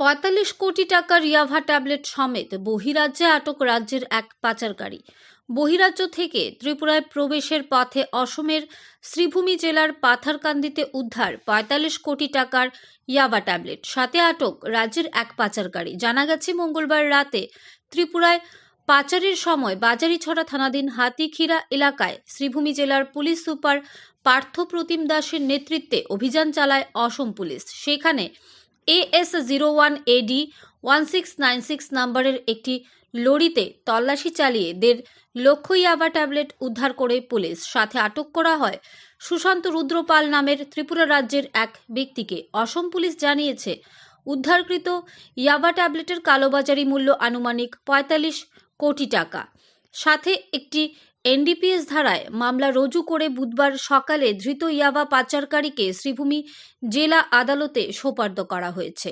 পঁয়তাল্লিশ কোটি টাকার ইয়াভা ট্যাবলেট সমেত বহিরাজ্যে আটক রাজ্যের এক পাচারকারী। বহিরাজ্য থেকে ত্রিপুরায় প্রবেশের পথে অসমের শ্রীভূমি জেলার পাথারকান্দিতে উদ্ধার পঁয়তাল্লিশ কোটি টাকার ইয়াবা ট্যাবলেট। সাথে আটক রাজ্যের এক পাচারকারী। জানা গেছে, মঙ্গলবার রাতে ত্রিপুরায় পাচারের সময় বাজারিছড়া থানাধীন হাতিখিরা এলাকায় শ্রীভূমি জেলার পুলিশ সুপার পার্থ প্রতিম দাসের নেতৃত্বে অভিযান চালায় অসম পুলিশ। সেখানে AS zero one AD one six nine six নাম্বারের একটি লরিতে তল্লাশি চালিয়ে দেড় লক্ষ ইয়াবা ট্যাবলেট উদ্ধার করে পুলিশ। সাথে আটক করা হয় সুশান্ত রুদ্রপাল নামের ত্রিপুরা রাজ্যের এক ব্যক্তিকে। অসম পুলিশ জানিয়েছে, উদ্ধারকৃত ইয়াবা ট্যাবলেটের কালোবাজারি মূল্য আনুমানিক পঁয়তাল্লিশ কোটি টাকা। সাথে একটি এনডিপিএস ধারায় মামলা রুজু করে বুধবার সকালে ধৃত ইয়াবা পাচারকারীকে শ্রীভূমি জেলা আদালতে সোপার্দ করা হয়েছে।